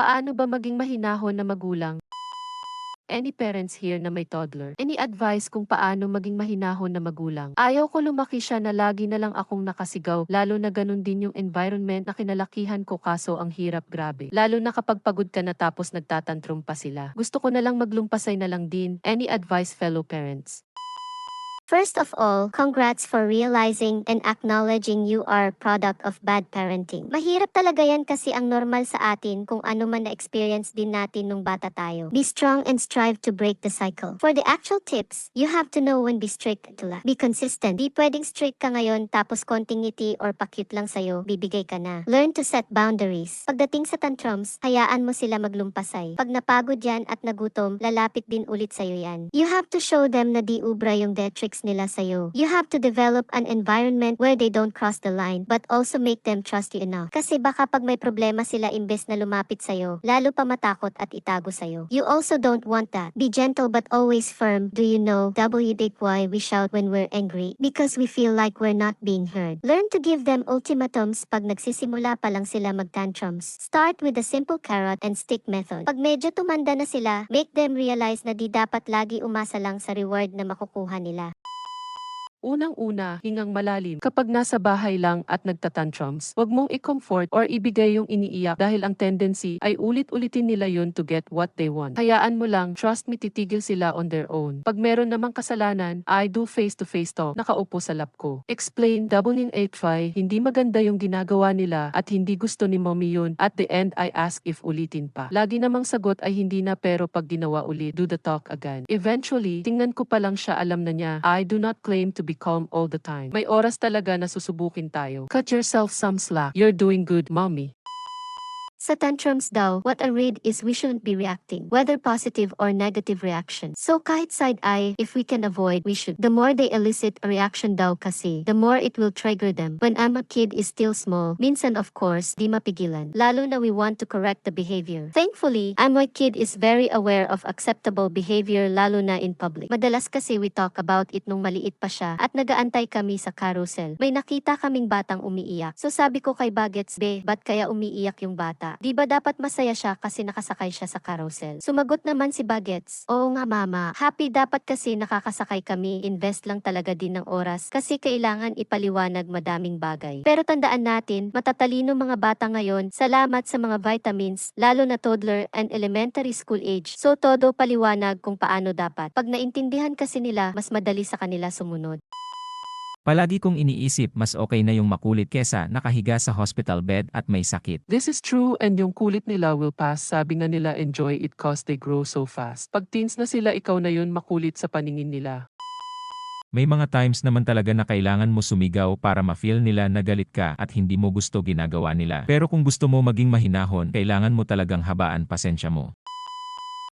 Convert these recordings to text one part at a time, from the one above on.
Paano ba maging mahinahon na magulang? Any parents here na may toddler? Any advice kung paano maging mahinahon na magulang? Ayaw ko lumaki siya na lagi na lang akong nakasigaw, lalo na ganun din yung environment na kinalakihan ko kaso ang hirap grabe. Lalo na kapag pagod ka na tapos nagtatantrum pa sila. Gusto ko na lang maglumpasay na lang din. Any advice fellow parents? First of all, congrats for realizing and acknowledging you are product of bad parenting. Mahirap talaga yan kasi ang normal sa atin kung ano man na-experience din natin nung bata tayo. Be strong and strive to break the cycle. For the actual tips, you have to know when be strict to la. Be consistent. Di pwedeng strict ka ngayon tapos konting ngiti or pakit lang sa'yo, bibigay ka na. Learn to set boundaries. Pagdating sa tantrums, hayaan mo sila maglumpasay. Pag napagod yan at nagutom, lalapit din ulit sa'yo yan. You have to show them na di ubra yung death tricks nila sa'yo. You have to develop an environment where they don't cross the line but also make them trust you enough. Kasi baka pag may problema sila imbes na lumapit sa'yo, lalo pa matakot at itago sa'yo. You also don't want that. Be gentle but always firm. Do you know why we shout when we're angry? Because we feel like we're not being heard. Learn to give them ultimatums pag nagsisimula pa lang sila mag-tantrums. Start with the simple carrot and stick method. Pag medyo tumanda na sila, make them realize na di dapat lagi umasa lang sa reward na makukuha nila. Unang-una, hingang malalim. Kapag nasa bahay lang at nagtatantrums, huwag mong i-comfort or ibigay yung iniiyak dahil ang tendency ay ulit-ulitin nila yun to get what they want. Hayaan mo lang, trust me titigil sila on their own. Pag meron namang kasalanan, I do face-to-face talk, nakaupo sa lap ko. Explain, doubling 8 hindi maganda yung ginagawa nila at hindi gusto ni mommy yun. At the end, I ask if ulitin pa. Lagi namang sagot ay hindi na pero pag ginawa ulit, do the talk again. Eventually, tingnan ko pa lang siya alam na niya, I do not claim to be calm all the time. May oras talaga na susubukin tayo. Cut yourself some slack. You're doing good, mommy. Sa tantrums daw, what I read is we shouldn't be reacting, whether positive or negative reaction. So kahit side eye, if we can avoid, we should. The more they elicit a reaction daw kasi, the more it will trigger them. When I'm a kid is still small, minsan of course, di mapigilan. Lalo na we want to correct the behavior. Thankfully, I'm my kid is very aware of acceptable behavior lalo na in public. Madalas kasi we talk about it nung maliit pa siya at nagaantay kami sa carousel. May nakita kaming batang umiiyak. So sabi ko kay Bagets, Be, ba't kaya umiiyak yung bata? Di ba dapat masaya siya kasi nakasakay siya sa carousel? Sumagot naman si Bagets, Oo nga mama, happy dapat kasi nakakasakay kami, invest lang talaga din ng oras kasi kailangan ipaliwanag madaming bagay. Pero tandaan natin, matatalino mga bata ngayon, salamat sa mga vitamins, lalo na toddler and elementary school age. So todo paliwanag kung paano dapat. Pag naintindihan kasi nila, mas madali sa kanila sumunod. Palagi kong iniisip mas okay na yung makulit kesa nakahiga sa hospital bed at may sakit. This is true and yung kulit nila will pass. Sabi nga nila enjoy it cause they grow so fast. Pag teens na sila, ikaw na yun makulit sa paningin nila. May mga times naman talaga na kailangan mo sumigaw para ma-feel nila na galit ka at hindi mo gusto ginagawa nila. Pero kung gusto mo maging mahinahon, kailangan mo talagang habaan pasensya mo.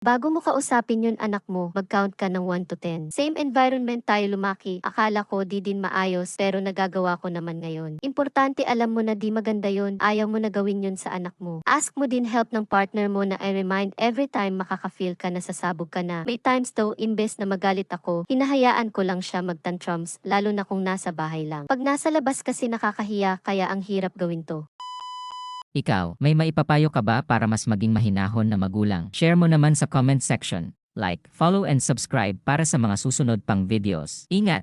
Bago mo kausapin yun anak mo, mag-count ka ng 1 to 10. Same environment tayo lumaki. Akala ko di din maayos pero nagagawa ko naman ngayon. Importante alam mo na di maganda yun. Ayaw mo na gawin yun sa anak mo. Ask mo din help ng partner mo na I remind every time makaka-feel ka na sasabog ka na. May times though, imbes na magalit ako, hinahayaan ko lang siya magtantrums, lalo na kung nasa bahay lang. Pag nasa labas kasi nakakahiya, kaya ang hirap gawin to. Ikaw, may maipapayo ka ba para mas maging mahinahon na magulang? Share mo naman sa comment section. Like, follow and subscribe para sa mga susunod pang videos. Ingat!